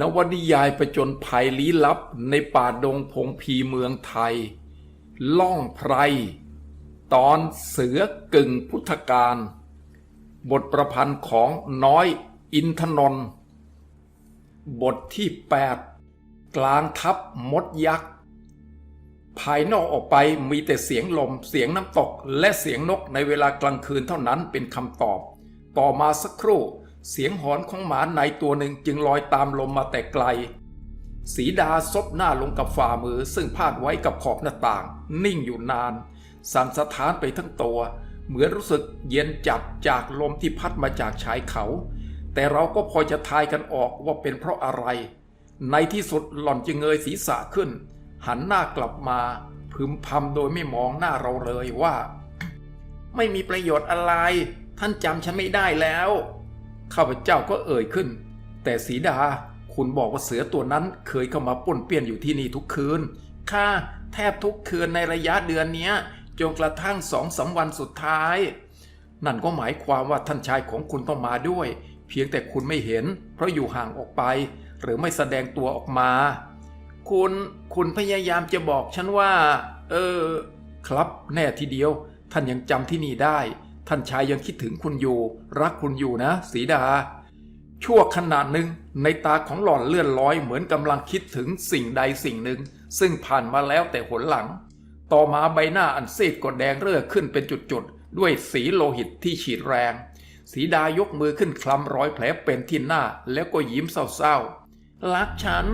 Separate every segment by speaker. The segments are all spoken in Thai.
Speaker 1: นวนิยายประจนภัยลี้ลับในป่าดงพงพีเมืองไทย ล่องไพร ตอนเสือกึ่งพุทธการ บทประพันธ์ของน้อยอินทนนท์บทที่ 8 กลางทับมดยักษ์ ภายนอกออกไปมีแต่เสียงลมเสียงน้ำตกและเสียงนกในเวลากลางคืนเท่านั้นเป็นคำตอบ ต่อมาสักครู่ เสียงหอนของหมาในตัวหนึ่งจึงลอยตามลมมาแต่ไกล สีดาซบหน้าลงกับฝ่ามือซึ่งพาดไว้กับขอบหน้าต่าง นิ่งอยู่นาน สั่นสะท้านไปทั้งตัว เหมือนรู้สึกเย็นจัดจากลมที่พัดมาจากชายเขา แต่เราก็พอจะทายกันออกว่าเป็นเพราะอะไร ในที่สุดหล่อนจึงเงยศีรษะขึ้น หันหน้ากลับมา พึมพำโดยไม่มองหน้าเราเลยว่า ไม่มีประโยชน์อะไร ท่านจำฉันไม่ได้แล้ว ข้าพเจ้าก็เอ่ยขึ้น แต่สีดา คุณบอกว่าเสือตัวนั้นเคยเข้ามาป่นเปี้ยนอยู่ที่นี่ทุกคืนค่ะแทบทุกคืนในระยะเดือนนี้จนกระทั่งสองสามวันสุดท้าย นั่นก็หมายความว่าท่านชายของคุณต้องมาด้วย เพียงแต่คุณไม่เห็น เพราะอยู่ห่างออกไป หรือไม่แสดงตัวออกมา คุณคุณพยายามจะบอกฉันว่า เออ ครับแน่ทีเดียว ท่านยังจำที่นี่ได้ ท่านชายยังคิดถึงคุณอยู่ รักคุณอยู่นะ สีดา ชั่วขนาดหนึ่งในตาของหล่อนเลื่อนลอยเหมือนกำลังคิดถึงสิ่งใดสิ่งหนึ่ง ซึ่งผ่านมาแล้วแต่หนหลัง ต่อมาใบหน้าอันซีดกดแดงเรื่อขึ้นเป็นจุดๆ ด้วยสีโลหิตที่ฉีดแรง สีดายกมือขึ้นคลำรอยแผลเป็นที่หน้าแล้วก็ยิ้มเศร้าๆรักฉัน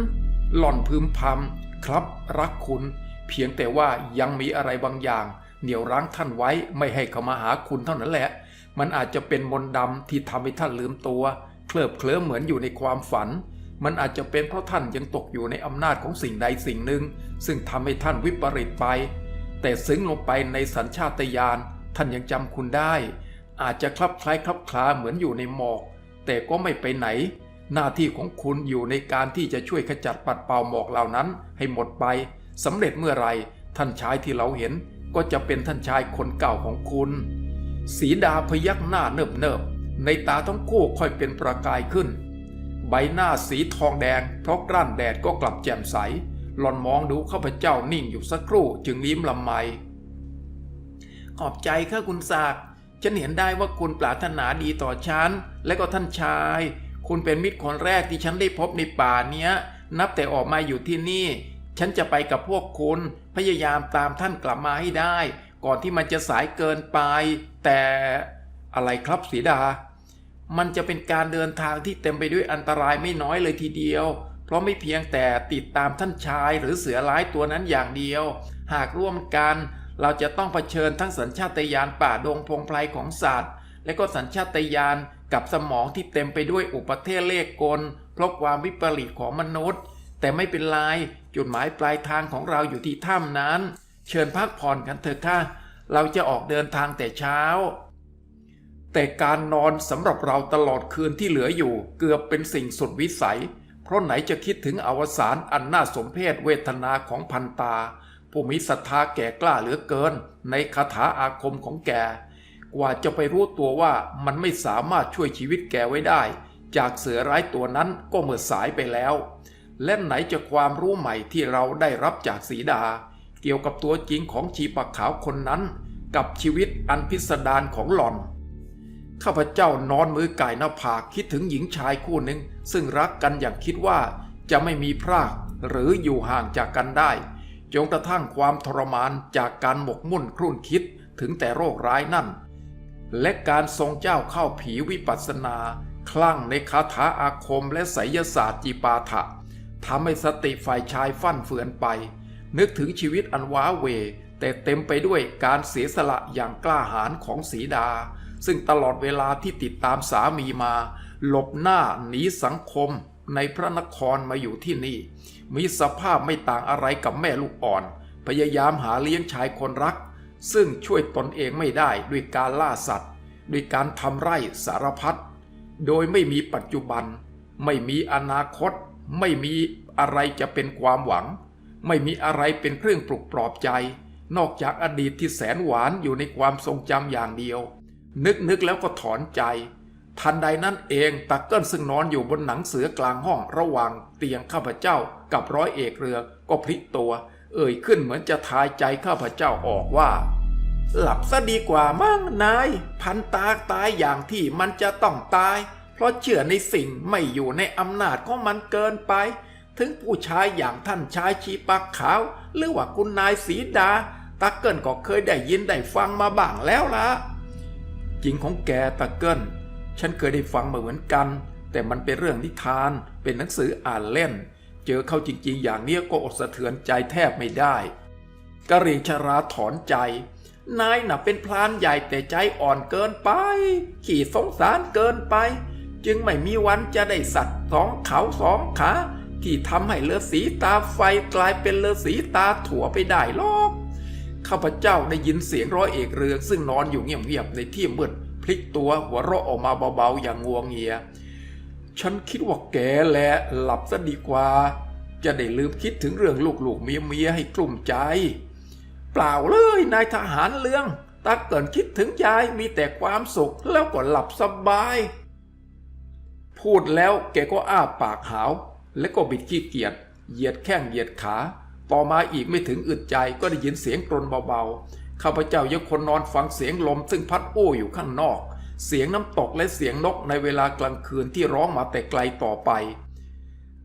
Speaker 1: หล่อนพึมพำครับรักคุณ เพียงแต่ว่ายังมีอะไรบางอย่าง เหนี่ยวรั้งท่านไว้ไม่ให้เขามาหาคุณเท่านั้นแหละ มันอาจจะเป็นมนต์ดำที่ทำให้ท่านลืมตัว เคลิบเคลิ้มเหมือนอยู่ในความฝัน มันอาจจะเป็นเพราะท่านยังตกอยู่ในอำนาจของสิ่งใดสิ่งหนึ่ง ซึ่งทำให้ท่านวิปริตไป แต่ซึ้งลงไปในสัญชาตญาณท่านยังจำคุณได้ อาจจะคลับคล้ายคลับคลาเหมือนอยู่ในหมอก แต่ก็ไม่ไปไหน หน้าที่ของคุณอยู่ในการที่จะช่วยขจัดปัดเป่าหมอกเหล่านั้นให้หมดไปสำเร็จเมื่อไรท่านชายที่เราเห็น ก็จะเป็นท่านชายคนเก่าของคุณ สีดาพยักหน้าเนิบเนิบๆในตาทั้งคู่ค่อยเป็นประกายขึ้น ใบหน้าสีทองแดง เพราะกลั้นแดดก็กลับแจ่มใส หลอนมองดูข้าพเจ้านิ่งอยู่สักครู่จึงยิ้มลำไมขอบใจค่ะคุณศักดิ์ฉันเห็นได้ว่าคุณปรารถนาดีต่อฉัน และก็ท่านชาย คุณเป็นมิตรคนแรกที่ฉันได้พบในป่าเนี้ย นับแต่ออกมาอยู่ที่นี่ ฉันจะไปกับพวกคุณพยายามตามท่านกลับมาให้ได้ ก่อนที่มันจะสายเกินไป แต่อะไรครับสีดา มันจะเป็นการเดินทางที่เต็มไปด้วยอันตรายไม่น้อยเลยทีเดียว เพราะไม่เพียงแต่ติดตามท่านชายหรือเสือร้ายตัวนั้นอย่างเดียว หากร่วมกัน เราจะต้องเผชิญทั้งสัญชาตญาณป่าดงพงไพรของสัตว์ และก็สัญชาตญาณกับสมองที่เต็มไปด้วยอุปเทศเลขกลเพราะความวิปริตของมนุษย์ แต่ไม่เป็นไรจุดหมายปลายทางของเราอยู่ที่ถ้ำนั้น เชิญพักผ่อนกันเถอะค่ะ เราจะออกเดินทางแต่เช้า แต่การนอนสำหรับเราตลอดคืนที่เหลืออยู่เกือบเป็นสิ่งสุดวิสัย เพราะไหนจะคิดถึงอวสานอันน่าสมเพชเวทนาของพันตา ผู้มีศรัทธาแก่กล้าเหลือเกิน ในคาถาอาคมของแก กว่าจะไปรู้ตัวว่ามันไม่สามารถช่วยชีวิตแกไว้ได้ จากเสือร้ายตัวนั้นก็เมื่อสายไปแล้ว และไหนจะความรู้ใหม่ที่เราได้รับจากสีดา เกี่ยวกับตัวจริงของชีปะขาวคนนั้น กับชีวิตอันพิสดารของหล่อน ข้าพเจ้านอนมือไก่หน้าผากคิดถึงหญิงชายคู่หนึ่ง ซึ่งรักกันอย่างคิดว่าจะไม่มีพรากหรืออยู่ห่างจากกันได้ จนกระทั่งความทรมานจากการหมกมุ่นครุ่นคิดถึงแต่โรคร้ายนั่น และการทรงเจ้าเข้าผีวิปัสสนา คลั่งในคาถาอาคมและไสยศาสตร์จีปาถะ ทำให้สติฝ่ายชายฟั่นเฟือนไป นึกถึงชีวิตอันว้าเหวแต่เต็มไปด้วยการเสียสละอย่างกล้าหาญของสีดา ซึ่งตลอดเวลาที่ติดตามสามีมา หลบหน้าหนีสังคมในพระนครมาอยู่ที่นี่ มีสภาพไม่ต่างอะไรกับแม่ลูกอ่อน พยายามหาเลี้ยงชายคนรัก ซึ่งช่วยตนเองไม่ได้ด้วยการล่าสัตว์ ด้วยการทำไร่สารพัดโดยไม่มีปัจจุบัน ไม่มีอนาคต ไม่มีอะไรจะเป็นความหวัง ไม่มีอะไรเป็นเครื่องปลุกปลอบใจ นอกจากอดีตที่แสนหวานอยู่ในความทรงจำอย่างเดียว นึกนึกแล้วก็ถอนใจ ทันใดนั้นเองตาเกิลซึ่งนอนอยู่บนหนังเสือกลางห้องระหว่างเตียงข้าพเจ้ากับร้อยเอกเรือก็พลิกตัว เอ่ยขึ้นเหมือนจะทายใจข้าพเจ้าออกว่า หลับซะดีกว่ามั้งนาย พันตาตายอย่างที่มันจะต้องตาย เพราะเชื่อในสิ่งไม่อยู่ในอำนาจของมันเกินไป ถึงผู้ชายอย่างท่านชายชีปากขาว หรือว่าคุณนายสีดาตาเกิลก็เคยได้ยินได้ฟังมาบ้างแล้วละจริงของแกตาเกิลฉันเคยได้ฟังมาเหมือนกัน แต่มันเป็นเรื่องนิทานเป็นหนังสืออ่านเล่น เจอเข้าจริงๆ อย่างเนี้ยก็อดสะเทือนใจแทบไม่ได้กะเรียงชราถอนใจ นายน่ะเป็นพลานใหญ่แต่ใจอ่อนเกินไป ขี่สงสารเกินไป จึงไม่มีวันจะได้สัตว์สองเขาสองขา ที่ทำให้เลือสีตาไฟกลายเป็นเลือสีตาถั่วไปได้หรอกข้าพเจ้าได้ยินเสียงร้อยเอกเรืองซึ่งนอนอยู่เงียบๆในที่มืดพลิกตัวหัวเราะออกมาเบาๆอย่างงวงเงีย ฉันคิดว่าแกแหละหลับซะดีกว่า จะได้ลืมคิดถึงเรื่องลูกๆเมียๆให้กลุ่มใจ เปล่าเลยนายทหารเรืองตาเกินคิดถึงยายมีแต่ความสุขแล้วก็หลับสบาย พูดแล้วแกก็อ้าปากหาว และก็บิดขี้เกียจเหยียดแข้งเหยียดขา ต่อมาอีกไม่ถึงอึดใจก็ได้ยินเสียงกรนเบาๆ ข้าพเจ้ายังคนนอนฟังเสียงลม ซึ่งพัดอู้อยู่ข้างนอก เสียงน้ำตกและเสียงนกในเวลากลางคืนที่ร้องมาแต่ไกลต่อไป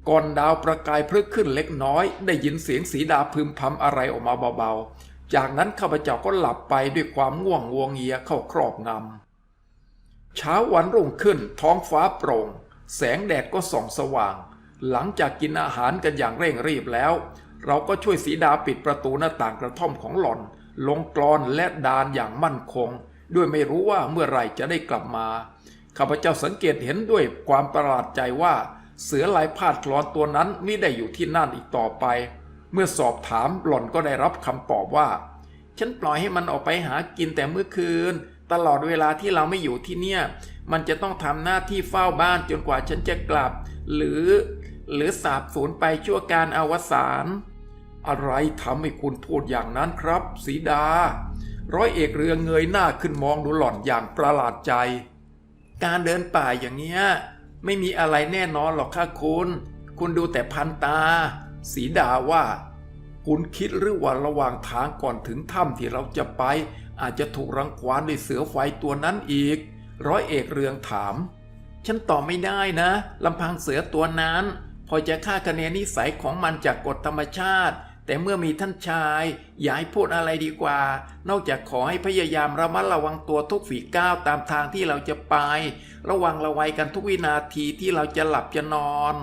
Speaker 1: ก่อนดาวประกายพลึกขึ้นเล็กน้อย ได้ยินเสียงสีดาพึมพำอะไรออกมาเบาๆ จากนั้นข้าพเจ้าก็หลับไปด้วยความง่วงงวงเงียเข้าครอบงำเช้าวันรุ่งขึ้นท้องฟ้าโปร่ง แสงแดดก็ส่องสว่าง หลังจากกินอาหารกันอย่างเร่งรีบแล้ว เราก็ช่วยสีดาปิดประตูหน้าต่างกระท่อมของหล่อน ลงกรอนและดานอย่างมั่นคง ด้วยไม่รู้ว่าเมื่อไหร่จะได้กลับมาข้าพเจ้าสังเกตเห็นด้วยความประหลาดใจว่า เสือลายพาดกรอนตัวนั้นไม่ได้อยู่ที่นั่นอีกต่อไป เมื่อสอบถามหล่อนก็ได้รับคำตอบว่า ฉันปล่อยให้มันออกไปหากินแต่เมื่อคืน ตลอดเวลาที่เราไม่อยู่ที่เนี่ย มันจะต้องทำหน้าที่เฝ้าบ้านจนกว่าฉันจะกลับ หรือ หรือสาบสูญไปชั่วการอวสานอะไรทำให้คุณพูดอย่างนั้นครับ สีดา ร้อยเอกเรือเงยหน้าขึ้นมองดูหล่อนอย่างประหลาดใจ การเดินป่าอย่างเงี้ย ไม่มีอะไรแน่นอนหรอกค่ะคุณ คุณดูแต่พันตา สีดาว่า คุณคิดหรือว่าระหว่างทางก่อนถึงถ้ำที่เราจะไป อาจจะถูกรังควานด้วยเสือไฟตัวนั้นอีก ร้อยเอกเรืองถาม ฉันตอบไม่ได้นะลำพังเสือตัวนั้น พอจะคาดคะเนนิสัยของมันจากกฎธรรมชาติ แต่เมื่อมีท่านชาย อย่าให้พูดอะไรดีกว่า นอกจากขอให้พยายามระมัดระวังตัวทุกฝีก้าวตามทางที่เราจะไป ระวังระวัยกันทุกวินาทีที่เราจะหลับจะนอน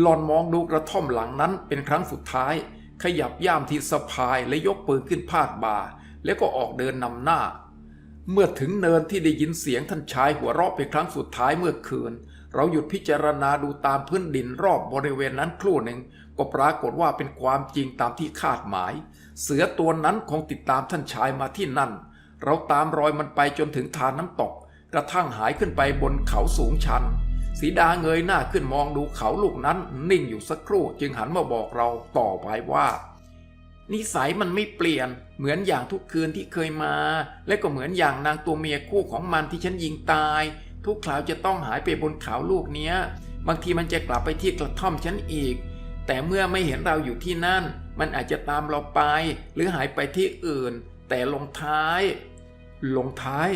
Speaker 1: หลอนมองดูกระท่อมหลังนั้นเป็นครั้งสุดท้าย ขยับย่ามที่สะพายและยกปืนขึ้นพาดบ่าแล้วก็ออกเดินนำหน้า เมื่อถึงเนินที่ได้ยินเสียงท่านชายหัวเราะเป็นครั้งสุดท้ายเมื่อคืน เราหยุดพิจารณาดูตามพื้นดินรอบบริเวณนั้นครู่หนึ่ง ก็ปรากฏว่าเป็นความจริงตามที่คาดหมาย เสือตัวนั้นคงติดตามท่านชายมาที่นั่น เราตามรอยมันไปจนถึงทานน้ำตก กระทั่งหายขึ้นไปบนเขาสูงชัน สีดาเงยหน้าขึ้นมองดูเขาลูกนั้น นิ่งอยู่สักครู่จึงหันมาบอกเราต่อไปว่า นิสัยมันไม่เปลี่ยน เหมือนอย่างทุกคืนที่เคยมา และก็เหมือนอย่างนางตัวเมียคู่ของมันที่ฉันยิงตาย ทุกคราวจะต้องหายไปบนเขาลูกเนี้ย บางทีมันจะกลับไปที่กระท่อมฉันอีก แต่เมื่อไม่เห็นเราอยู่ที่นั่น มันอาจจะตามเราไป หรือหายไปที่อื่น แต่ลงท้าย ลงท้าย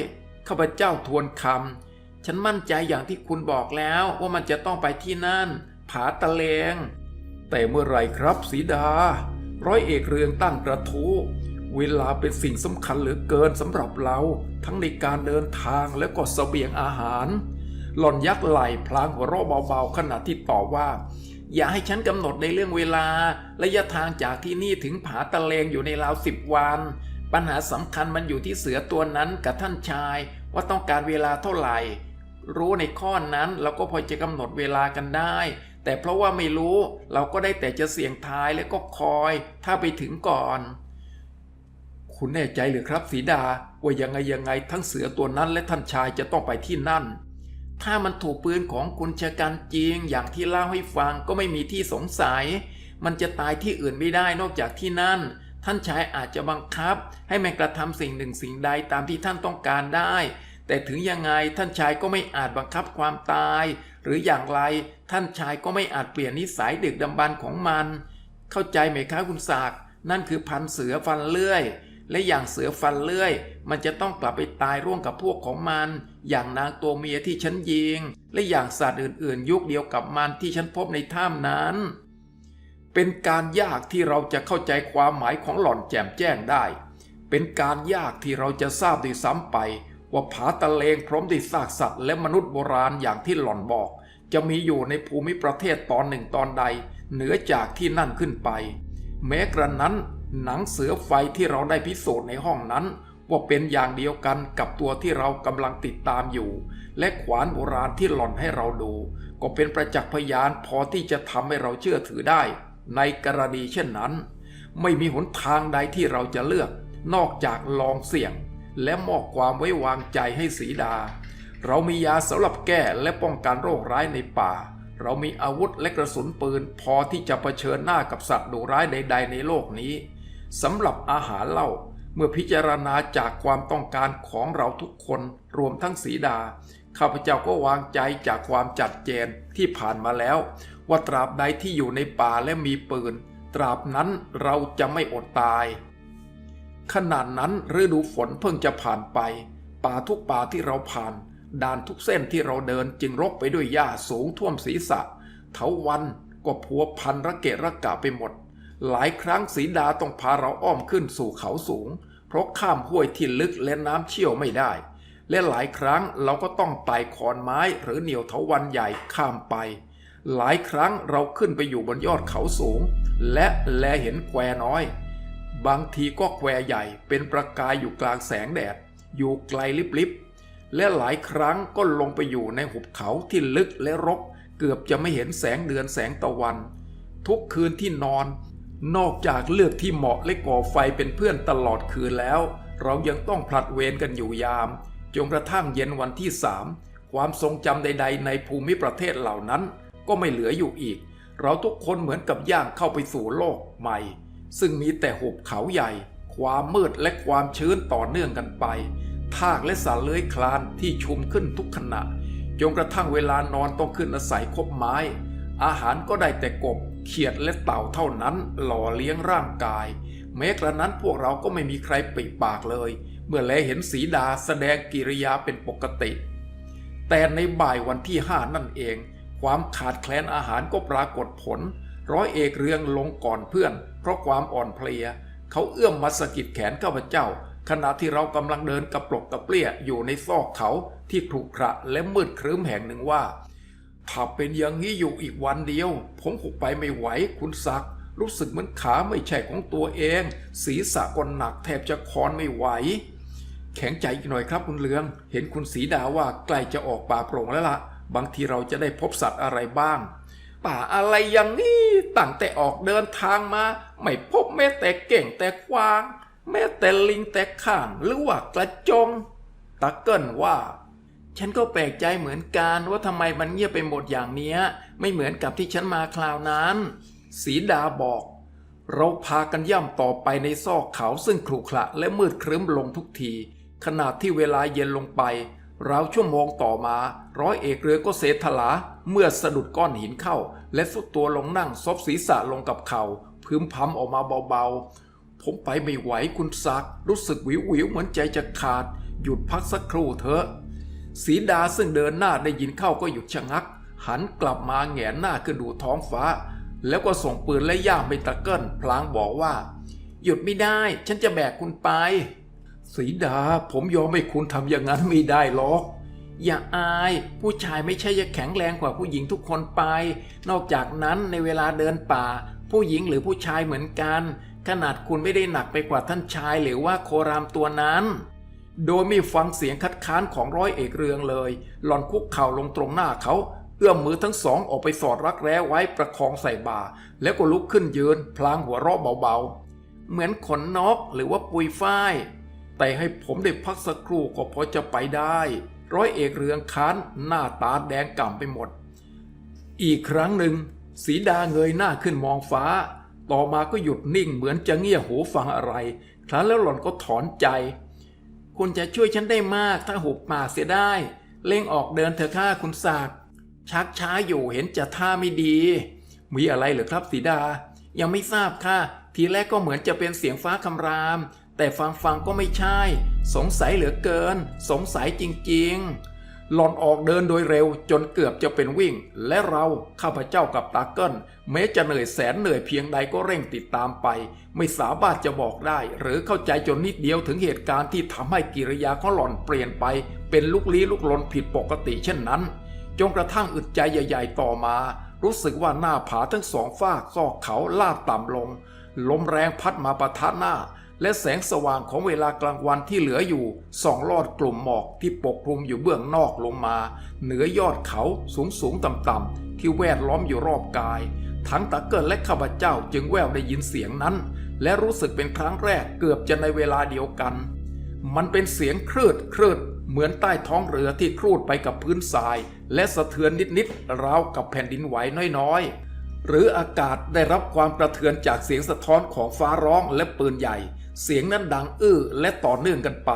Speaker 1: ข้าพเจ้าทวนคำฉันมั่นใจอย่างที่คุณบอกแล้วว่ามันจะต้องไปที่นั่น ผาตะเลงแต่เมื่อไรครับสีดา ร้อยเอกเรืองตั้งกระทู้เวลาเป็นสิ่งสำคัญเหลือเกินสำหรับเรา ทั้งในการเดินทางและก็เสบียงอาหาร หล่อนยักไหล่พลางหัวเราะเบาๆขณะที่ตอบว่า อย่าให้ฉันกำหนดในเรื่องเวลา ระยะทางจากที่นี่ถึงผาตะเลงอยู่ในราวสิบวัน ปัญหาสำคัญมันอยู่ที่เสือตัวนั้นกับท่านชายว่าต้องการเวลาเท่าไหร่ รู้ในข้อนั้นเราก็พอจะกำหนดเวลากันได้ แต่เพราะว่าไม่รู้เราก็ได้แต่จะเสี่ยงทายและก็คอย ถ้าไปถึงก่อน คุณแน่ใจหรือครับสีดาว่ายังไงยังไงทั้งเสือตัวนั้นและท่านชายจะต้องไปที่นั่น ถ้ามันถูกปืนของคุณชะกันจริง อย่างที่เล่าให้ฟังก็ไม่มีที่สงสัย มันจะตายที่อื่นไม่ได้นอกจากที่นั่น ท่านชายอาจจะบังคับ ให้มันกระทำสิ่งหนึ่งสิ่งใดตามที่ท่านต้องการได้ แต่ถึงยังไงท่านชายก็ไม่อาจบังคับความตาย หรืออย่างไรท่านชายก็ไม่อาจเปลี่ยนนิสัยดึกดำบรรของมัน เข้าใจไหมคะคุณศากนั่นคือพันเสือฟันเลื่อย และอย่างเสือฟันเลื่อย มันจะต้องกลับไปตายร่วมกับพวกของมัน อย่างนางตัวเมียที่ฉันยิง และอย่างสัตว์อื่นๆ ยุคเดียวกับมันที่ฉันพบในถ้ำนั้น เป็นการยากที่เราจะเข้าใจความหมายของหล่อนแจ่มแจ้งได้ เป็นการยากที่เราจะทราบด้วยซ้ำไป ว่าผาตะเลงพร้อมด้วยซากสัตว์และมนุษย์โบราณอย่างที่หล่อนบอก จะมีอยู่ในภูมิประเทศตอนหนึ่งตอนใด เหนือจากที่นั่นขึ้นไป แม้กระนั้น หนังเสือไฟที่เราได้พิสูจน์ในห้องนั้น ว่าเป็นอย่างเดียวกันกับตัวที่เรากำลังติดตามอยู่ และขวานโบราณที่หล่อนให้เราดู ก็เป็นประจักษ์พยานพอที่จะทำให้เราเชื่อถือได้ ในกรณีเช่นนั้น ไม่มีหนทางใดที่เราจะเลือก นอกจากลองเสี่ยง และมอบความไว้วางใจให้สีดา เรามียาสำหรับแก้และป้องกันโรคร้ายในป่า เรามีอาวุธและกระสุนปืน พอที่จะเผชิญหน้ากับสัตว์ดุร้ายใด ๆ ในโลกนี้สำหรับอาหารเล่าเมื่อพิจารณาจากความต้องการของเราทุกคนรวมทั้งสีดา ข้าพเจ้าก็วางใจจากความจัดเจนที่ผ่านมาแล้ว ว่าตราบใดที่อยู่ในป่าและมีปืน ตราบนั้นเราจะไม่อดตาย ขนาดนั้นฤดูฝนเพิ่งจะผ่านไป ป่าทุกป่าที่เราผ่าน ด่านทุกเส้นที่เราเดินจึงรกไปด้วยหญ้าสูงท่วมศีรษะ เถาวันก็พัวพันระเกะระกะไปหมด หลายครั้งสีดาต้องพาเราอ้อมขึ้นสู่เขาสูง เพราะข้ามห้วยที่ลึกและน้ำเชี่ยวไม่ได้ และหลายครั้งเราก็ต้องไต่ขอนไม้หรือเหนียวเถาวันใหญ่ข้ามไป หลายครั้งเราขึ้นไปอยู่บนยอดเขาสูง และแลเห็นแควน้อย บางทีก็แควใหญ่เป็นประกายอยู่กลางแสงแดด อยู่ไกลลิบๆ และหลายครั้งก็ลงไปอยู่ในหุบเขาที่ลึกและรก เกือบจะไม่เห็นแสงเดือนแสงตะวัน ทุกคืนที่นอน นอกจากเลือกที่เหมาะและก่อไฟเป็นเพื่อนตลอดคืนแล้ว เรายังต้องผลัดเวรกันอยู่ยามจนกระทั่งเย็นวันที่สามความทรงจำใด ๆ ในภูมิประเทศเหล่านั้น ก็ไม่เหลืออยู่อีก เราทุกคนเหมือนกับย่างเข้าไปสู่โลกใหม่ ซึ่งมีแต่หุบเขาใหญ่ ความมืดและความชื้นต่อเนื่องกันไป ทากและสัตว์เลื้อยคลานที่ชุมขึ้นทุกขณะ จนกระทั่งเวลานอนต้องขึ้นอาศัยคบไม้ อาหารก็ได้แต่กบ เขียดและเต่าเท่านั้นหล่อเลี้ยงร่างกาย แม้กระนั้นพวกเราก็ไม่มีใครปิดปากเลย เมื่อแลเห็นสีดาแสดงกิริยาเป็นปกติ แต่ในบ่ายวันที่ห้านั่นเอง ความขาดแคลนอาหารก็ปรากฏผล ร้อยเอกเรืองลงก่อนเพื่อน เพราะความอ่อนเพลีย เขาเอื้อมมาสะกิดแขนข้าพเจ้า ขณะที่เรากำลังเดินกระปลกกระเปรี้ยอยู่ในซอกเขาที่ขรุขระและมืดครึ้มแห่งหนึ่งว่า ถ้าเป็นอย่างนี้อยู่อีกวันเดียว ผมคงไปไม่ไหวคุณศักดิ์รู้สึกเหมือนขาไม่ใช่ของตัวเอง ศีรษะก็หนักแทบจะคอนไม่ไหว แข็งใจอีกหน่อยครับคุณเลือง เห็นคุณสีดาว่าใกล้จะออกป่าโปร่งแล้วล่ะ บางทีเราจะได้พบสัตว์อะไรบ้าง ป่าอะไรอย่างนี้ตั้งแต่ออกเดินทางมา ไม่พบแม้แต่เก่งแต่ควาง แม้แต่ลิงแต่ข้างหรือว่ากระจงตะเกิลว่า ฉันก็แปลกใจเหมือนกันว่าทำไมมันเงียบไปหมดอย่างเนี้ย ไม่เหมือนกับที่ฉันมาคราวนั้น สีดาบอก เราพากันย่ำต่อไปในซอกเขาซึ่งขรุขระและมืดครึ้มลงทุกที ขณะที่เวลาเย็นลงไปราวชั่วโมงต่อมา ร้อยเอกเรือก็เสถลา เมื่อสะดุดก้อนหินเข้า และสุดตัวลงนั่งซบศีรษะลงกับเขา่าพึมพำออกมาเบาๆ ผมไปไม่ไหวคุณศักดิ์รู้สึกวิววิวเหมือนใจจะขาด หยุดพักสักครู่เถอะสีดาซึ่งเดินหน้าได้ยินเข้าก็หยุดชะงัก หันกลับมาแหงนหน้าขึ้นดูท้องฟ้า แล้วก็ส่งปืนและย่ามไปตะเกิลพลางบอกว่า หยุดไม่ได้ ฉันจะแบกคุณไปสีดาผมยอมให้คุณทำอย่างนั้นไม่ได้หรอก อย่าอาย ผู้ชายไม่ใช่จะแข็งแรงกว่าผู้หญิงทุกคนไป นอกจากนั้นในเวลาเดินป่า ผู้หญิงหรือผู้ชายเหมือนกัน ขนาดคุณไม่ได้หนักไปกว่าท่านชายหรือว่าโครามตัวนั้น โดยไม่ฟังเสียงคัดค้านของร้อยเอกเรืองเลย หล่อนคุกเข่าลงตรงหน้าเขาเอื้อมมือทั้งสองออกไปสอดรักแร้ไว้ประคองใส่บ่า แล้วก็ลุกขึ้นยืน พลางหัวเราะเบาๆ เหมือนขนนกหรือว่าปุยฝ้าย แต่ให้ผมได้พักสักครู่ก็พอจะไปได้ ร้อยเอกเรืองค้านหน้าตาแดงก่ำไปหมด อีกครั้งหนึ่งสีดาเงยหน้าขึ้นมองฟ้า ต่อมาก็หยุดนิ่งเหมือนจะเงี่ยหูฟังอะไร ครั้นแล้วหล่อนก็ถอนใจ คุณจะช่วยฉันได้มากถ้าหุบปากเสียได้เร่งออกเดินเถอะค่ะคุณศักดิ์ชักช้าอยู่เห็นจะท่าไม่ดี มีอะไรเหรือครับสีดา ยังไม่ทราบค่ะ ทีแรกก็เหมือนจะเป็นเสียงฟ้าคำราม แต่ฟังฟังๆก็ไม่ใช่ สงสัยเหลือเกิน สงสัยจริงๆ หล่อนออกเดินโดยเร็วจนเกือบจะเป็นวิ่ง และเราข้าพเจ้ากับตาเกิลแม้จะเหนื่อยแสนเหนื่อยเพียงใดก็เร่งติดตามไป ไม่สามารถจะบอกได้ หรือเข้าใจจนนิดเดียวถึงเหตุการณ์ที่ทำให้กิริยาของหล่อนเปลี่ยนไป เป็นลุกลี้ลุกลนผิดปกติเช่นนั้นจนกระทั่งอึดใจใหญ่ ๆ ต่อมา รู้สึกว่าหน้าผาทั้งสองฝ้าซอกเขาลาดต่ำลง ลมแรงพัดมาปะทะหน้า และแสงสว่างของเวลากลางวันที่เหลืออยู่ส่องลอดกลุ่มหมอกที่ปกคลุมอยู่เบื้องนอกลงมา เหนือยอดเขาสูงสูงๆต่ำๆที่แวดล้อมอยู่รอบกาย ทั้งตะเกิลและข้าพเจ้าจึงแววได้ยินเสียงนั้น และรู้สึกเป็นครั้งแรกเกือบจะในเวลาเดียวกัน มันเป็นเสียงครืดครืดเหมือนใต้ท้องเรือที่ครูดไปกับพื้นทราย และสะเทือนนิดๆราวกับแผ่นดินไหวน้อยๆหรืออากาศได้รับความกระเทือนจากเสียงสะท้อนของฟ้าร้องและปืนใหญ่ เสียงนั้นดังอื้อและต่อเนื่องกันไป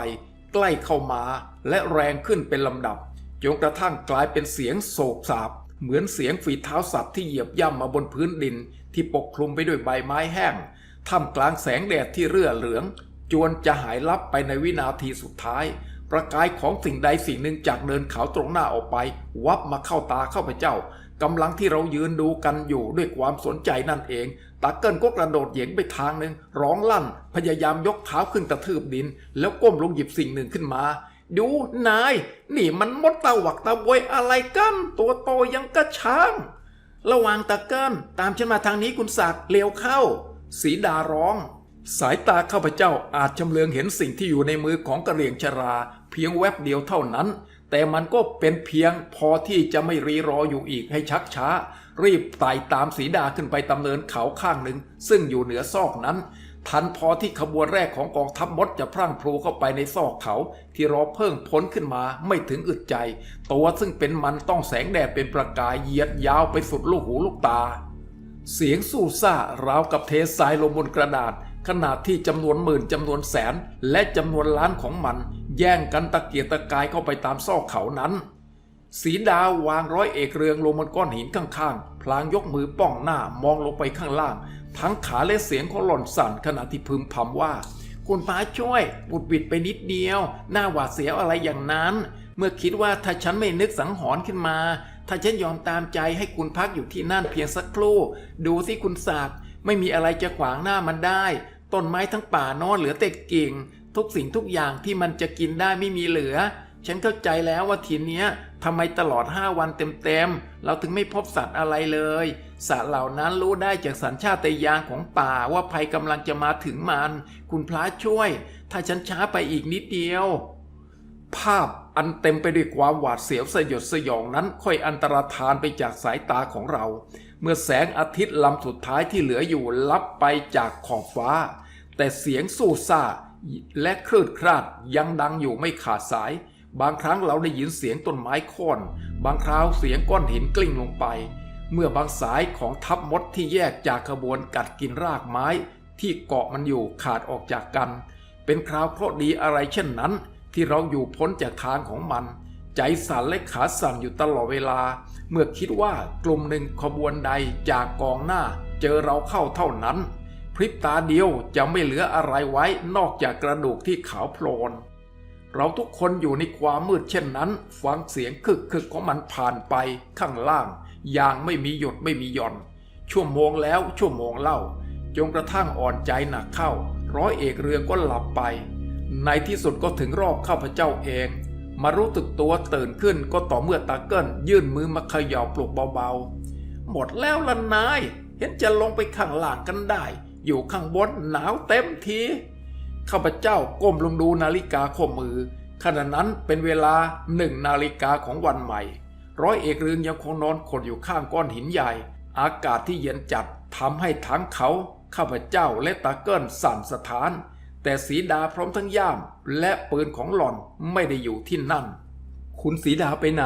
Speaker 1: ใกล้เข้ามาและแรงขึ้นเป็นลำดับจนกระทั่งกลายเป็นเสียงโศกสาบเหมือนเสียงฝีเท้าสัตว์ที่เหยียบย่ำมาบนพื้นดิน ที่ปกคลุมไปด้วยใบไม้แห้งท่ามกลางแสงแดดที่เรื่อเหลือง จวนจะหายลับไปในวินาทีสุดท้าย ประกายของสิ่งใดสิ่งหนึ่งจากเนินเขาตรงหน้าออกไป วับมาเข้าตาเข้าพเจ้า กำลังที่เรายืนดูกันอยู่ด้วยความสนใจนั่นเองตาเกิลก็กระโดดเหย่งไปทางหนึ่งร้องลั่น พยายามยกเท้าขึ้นกระทืบดิน แล้วก้มลงหยิบสิ่งหนึ่งขึ้นมา ดูนาย นี่มันมดตาหวักตาบวยอะไรกัน ตัวโตยังกระช้าง ระวังตะเกิลตามฉันมาทางนี้คุณศักดิ์เร็วเข้า สีดาร้อง สายตาข้าพเจ้าอาจชำเลืองเห็นสิ่งที่อยู่ในมือของกระเหลี่ยงชรา เพียงแวบเดียวเท่านั้น แต่มันก็เป็นเพียงพอที่จะไม่รีรออยู่อีกให้ชักช้า รีบไต่ตามสีดาขึ้นไปตำเนินเขาข้างหนึ่ง ซึ่งอยู่เหนือซอกนั้น ทันพอที่ขบวนแรกของกองทัพมดจะพรั่งพลูเข้าไปในซอกเขา ที่รอเพิ่งพ้นขึ้นมาไม่ถึงอึดใจ ตัวซึ่งเป็นมันต้องแสงแดดเป็นประกายเหยียดยาวไปสุดลูกหูลูกตา เสียงสู้ซ่าราวกับเททรายลงบนกระดาษขนาดที่จำนวนหมื่นจำนวนแสนและจำนวนล้านของมัน แย่งกันตะเกียกตะกายเข้าไปตามซอกเขานั้นสีดาวางร้อยเอกเรืองลงบนก้อนหินข้างๆ พลางยกมือป้องหน้ามองลงไปข้างล่าง ทั้งขาและเสียงของหล่อนสั่นขณะที่พึมพำว่า คุณป้าช่วยบุดบิดไปนิดเดียว หน้าหวาดเสียวอะไรอย่างนั้น เมื่อคิดว่าถ้าฉันไม่นึกสังหรณ์ขึ้นมา ถ้าฉันยอมตามใจให้คุณพักอยู่ที่นั่นเพียงสักครู่ ดูสิคุณศักดิ์ไม่มีอะไรจะขวางหน้ามันได้ ต้นไม้ทั้งป่านอนเหลือแต่กิ่ง ทุกสิ่งทุกอย่างที่มันจะกินได้ไม่มีเหลือ ฉันเข้าใจแล้วว่าทีเนี้ยทำไมตลอดห้าวันเต็มๆ เราถึงไม่พบสัตว์อะไรเลย สัตว์เหล่านั้นรู้ได้จากสัญชาตญาณของป่าว่าภัยกำลังจะมาถึงมัน คุณพระช่วย ถ้าฉันช้าไปอีกนิดเดียว ภาพอันเต็มไปด้วยความหวาดเสียวสยดสยองนั้นค่อยอันตรธานไปจากสายตาของเรา เมื่อแสงอาทิตย์ลำสุดท้ายที่เหลืออยู่ลับไปจากขอบฟ้า แต่เสียงสู้ซ่า และคลืดคลาดยังดังอยู่ไม่ขาดสาย บางครั้งเราได้ยินเสียงต้นไม้ค่นบางคราวเสียงก้อนหินกลิ้งลงไป เมื่อบางสายของทัพมดที่แยกจากขบวนกัดกินรากไม้ ที่เกาะมันอยู่ขาดออกจากกัน เป็นคราวเคราะห์ดีอะไรเช่นนั้น ที่เราอยู่พ้นจากทางของมัน ใจสั่นและขาสั่นอยู่ตลอดเวลา เมื่อคิดว่ากลุ่มหนึ่งขบวนใดจากกองหน้า เจอเราเข้าเท่านั้น พริบตาเดียวจะไม่เหลืออะไรไว้นอกจากกระดูกที่ขาวโพลน เราทุกคนอยู่ในความมืดเช่นนั้น ฟังเสียงคึกคึกของมันผ่านไปข้างล่าง อย่างไม่มีหยดไม่มีหย่อน ชั่วโมงแล้วชั่วโมงเล่า จนกระทั่งอ่อนใจหนักเข้า ร้อยเอกเรืองก็หลับไป ในที่สุดก็ถึงรอบข้าพเจ้าเอง มารู้ตึกตัวตื่นขึ้นก็ต่อเมื่อตาเกิลยื่นมือมาเขย่าปลุกเบาๆ หมดแล้วล่ะนาย เห็นจะลงไปข้างล่างกันได้ อยู่ข้างบนหนาวเต็มที ข้าพเจ้าก้มลงดูนาฬิกาข้อมือ ขณะนั้นเป็นเวลาหนึ่งนาฬิกาของวันใหม่ ร้อยเอกเรืองยังคงนอนขดอยู่ข้างก้อนหินใหญ่ อากาศที่เย็นจัดทำให้ทั้งเขาข้าพเจ้าและตาเกิลสั่นสะท้าน แต่สีดาพร้อมทั้งย่าม และปืนของหล่อนไม่ได้อยู่ที่นั่น คุณสีดาไปไหน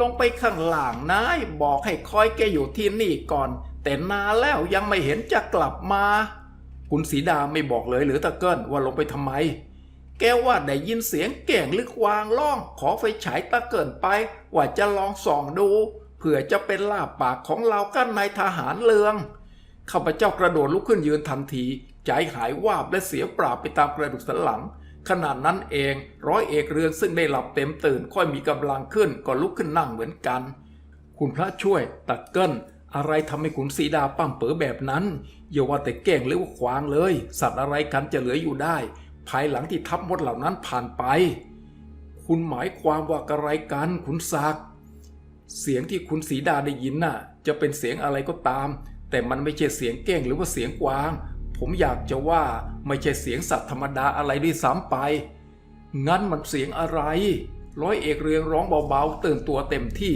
Speaker 1: ลงไปข้างล่างนายบอกให้คอยแกอยู่ที่นี่ก่อน แต่นานแล้วยังไม่เห็นจะกลับมา คุณสีดาไม่บอกเลยหรือตะเกิลว่าลงไปทำไม แกว่าได้ยินเสียงเก่งหรือควางล่อง ขอไฟฉายตะเกินไป ว่าจะลองส่องดูเผื่อจะเป็นลาบปากของเรากันนายทหารเลืองข้าพเจ้ากระโดดลุกขึ้นยืนทันที ใจหายวาบและเสียเปล่าไปตามกระดูกสันหลังขนาดนั้นเองร้อยเอกเรืองซึ่งได้หลับเต็มตื่นค่อยมีกำลังขึ้นก็ลุกขึ้นนั่งเหมือนกัน คุณพระช่วยตักเกิล อะไรทำให้ขุนศรีดาปั้มเป๋อแบบนั้นอย่าว่าแต่แกล้งหรือว่าขวางเลย สัตว์อะไรกันจะเหลืออยู่ได้ ภายหลังที่ทัพมดเหล่านั้นผ่านไป คุณหมายความว่าอะไรกันขุนศักดิ์เสียงที่คุณศรีดาได้ยินน่ะ จะเป็นเสียงอะไรก็ตาม แต่มันไม่ใช่เสียงแก้งหรือว่าเสียงกวาง ผมอยากจะว่าไม่ใช่เสียงสัตว์ธรรมดาอะไรด้วยซ้ำไป งั้นมันเสียงอะไร ร้อยเอกเรืองร้องเบาๆตื่นตัวเต็มที่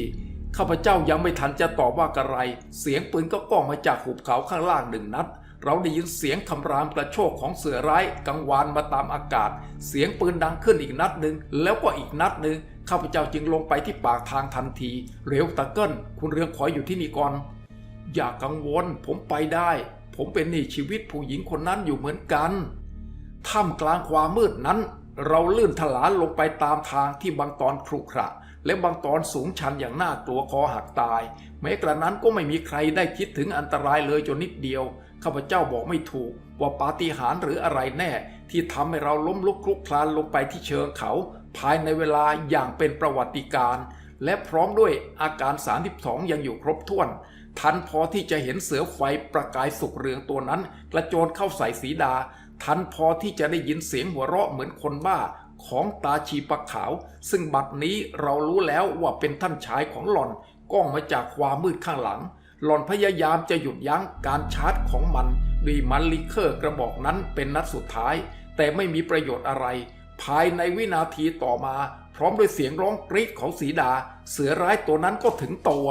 Speaker 1: ข้าพเจ้ายังไม่ทันจะตอบว่าอะไร เสียงปืนก็ก้องมาจากหุบเขาข้างล่างหนึ่งนัด เราได้ยินเสียงคำรามกระโชกของเสือร้ายกังวานมาตามอากาศ เสียงปืนดังขึ้นอีกนัดหนึ่งแล้วก็อีกนัดหนึ่งข้าพเจ้าจึงลงไปที่ปากทางทันที เร็วตะเกิลคุณเรืองขออยู่ที่นี่ก่อน อย่ากังวล ผมไปได้ ผมเป็นหนี่ชีวิตผู้หญิงคนนั้นอยู่เหมือนกันท่ามกลางความมืดนั้น เราลื่นถลาลงไปตามทางที่บางตอนครุขระ และบางตอนสูงชันอย่างน่ากลัวคอหักตาย แม้กระนั้นก็ไม่มีใครได้คิดถึงอันตรายเลยจนนิดเดียวข้าพเจ้าบอกไม่ถูก ว่าปาฏิหาริย์หรืออะไรแน่ ที่ทำให้เราล้มลุกคลุกคลานลงไปที่เชิงเขา ภายในเวลาอย่างเป็นประวัติการณ์และพร้อมด้วยอาการ 32 ยังอยู่ครบถ้วน ทันพอที่จะเห็นเสือไฟประกายสุกเรืองตัวนั้น กระโจนเข้าใส่สีดา ทันพอที่จะได้ยินเสียงหัวเราะเหมือนคนบ้า ของตาชีปะขาว ซึ่งบัดนี้เรารู้แล้วว่าเป็นท่านชายของหล่อนก้องมาจากความมืดข้างหลัง หล่อนพยายามจะหยุดยั้งการชาร์จของมันด้วยมันลิเคอร์กระบอกนั้นเป็นนัดสุดท้าย แต่ไม่มีประโยชน์อะไร ภายในวินาทีต่อมา พร้อมด้วยเสียงร้องกรี๊ดของสีดา เสือร้ายตัวนั้นก็ถึงตัว